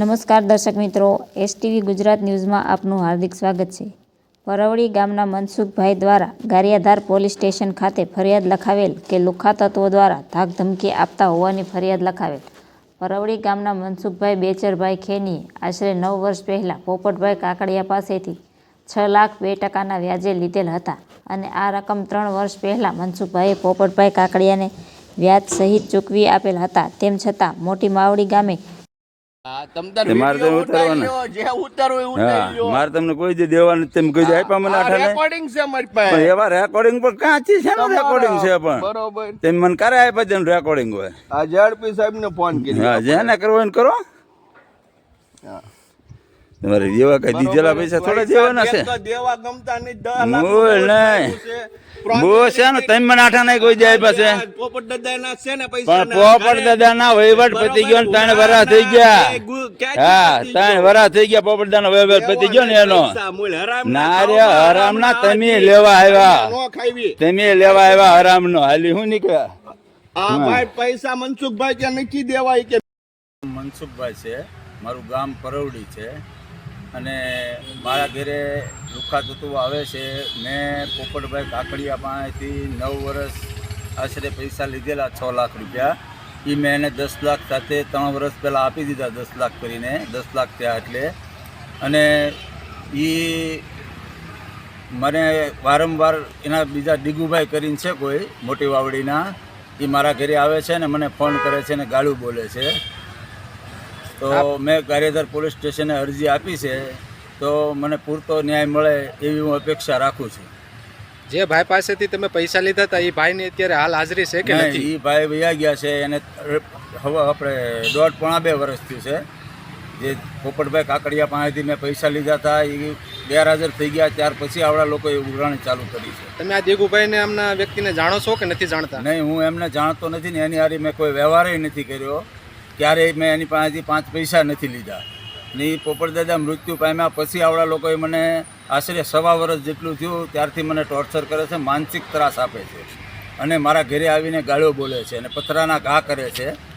નમસ્કાર દર્શક મિત્રો એસટીવી ગુજરાત ન્યૂઝમાં આપનું હાર્દિક સ્વાગત છે. પરવડી ગામના મનસુખભાઈ દ્વારા ગારિયાધાર પોલીસ સ્ટેશન ખાતે ફરિયાદ લખાવેલ કે લુખા તત્વો દ્વારા ધાક ધમકી આપતા હોવાની ફરિયાદ લખાવેલ. પરવડી ગામના મનસુખભાઈ બેચરભાઈ ખેનીએ આશરે નવ વર્ષ પહેલાં પોપટભાઈ કાકડિયા પાસેથી છ લાખ બે ટકાના વ્યાજે લીધેલ હતા અને આ રકમ ત્રણ વર્ષ પહેલાં મનસુખભાઈએ પોપટભાઈ કાકડિયાને વ્યાજ સહિત ચૂકવી આપેલ હતા. તેમ છતાં મોટી માવડી ગામે તમ મારે ઉતારવાના. તમને કોઈ દેવાનું તમે આપ્યા મને આ રેકોર્ડિંગ છે મારી પાસે. એવા રેકોર્ડિંગ પણ કાંચી છે તમારા- રેકોર્ડિંગ છે પણ? બરોબર. તમે મને કરે આપ્યા તેનું રેકોર્ડિંગ હોય. આ ઝડપી સાહેબ ને ફોન કર્યો. હા જેને કરવો એને કરો. તમારે જેવા કઈ દીધેલા પૈસા થોડા દેવાના છે? દેવા ગમતા નહીં. દસ લાખ મૂળ રૂપિયા નહીં. છે. બહુ છે ને તમે મને આઠા નહીં કોઈ દે આપ્યા છે આ પોપટ છે ને પૈસા પણ પોપટ દાદા ના વહીવટ પતી ગયો ને ત્રણ વરા થઈ ગયા. હા ત્રણ વરા થઈ ગયા પોપટ દાદા વહીવટ પતી ગયો ને એનો. હરામ ના રે હરામ ના તમે લેવા આવ્યા. તમે લેવા આવ્યા હરામ નો હાલી હું નીકળ્યા? આ ભાઈ પૈસા મનસુખભાઈ કે નથી દેવાય કે? મનસુખભાઈ છે મારું ગામ પરવડી છે. અને મારા ઘરે લુખા તત્વો આવે છે. મેં પોપટભાઈ કાકડિયા પાસેથી નવ વર્ષ આશરે પૈસા લીધેલા છ લાખ રૂપિયા. એ મેં એને દસ લાખ સાથે ત્રણ વર્ષ પહેલાં આપી દીધા દસ લાખ કરીને. દસ લાખ થયા એટલે. અને એ મને વારંવાર એના બીજા ડીગુભાઈ કરીને છે કોઈ મોટી વાવડીના. એ મારા ઘરે આવે છે ને મને ફોન કરે છે ને ગાળું બોલે છે. તો મેં કાર્યધર પોલીસ સ્ટેશને અરજી આપી છે તો મને પૂરતો ન્યાય મળે એવી હું અપેક્ષા રાખું છું. જે ભાઈ પાસેથી તમે પૈસા લીધા હતા એ ભાઈની અત્યારે હાલ હાજરી છે કે નથી? એ ભાઈ વયા ગયા છે એને હવે આપણે દોઢ પોણા બે વર્ષ થયું છે. જે પોપટભાઈ કાકડિયા પાસેથી મેં પૈસા લીધા હતા એ ગેરહાજર થઈ ગયા ત્યાર પછી આવડા લોકોએ ઉઘરાણી ચાલુ કરી છે. તમે આ દેગુભાઈને એમના વ્યક્તિને જાણો છો કે નથી જાણતા? નહીં હું એમને જાણતો નથી ને એની હારી મેં કોઈ વ્યવહારે નથી કર્યો. ક્યારેય મેં એની પાસેથી પાંચ પૈસા નથી લીધા. ને એ પોપટદાદા મૃત્યુ પામ્યા પછી આવડા લોકોએ મને આશરે સવા વર્ષ જેટલું થયું, ત્યારથી મને ટોર્ચર કરે છે, માનસિક ત્રાસ આપે છે. અને મારા ઘરે આવીને ગાળો બોલે છે અને પથરાના ઘા કરે છે.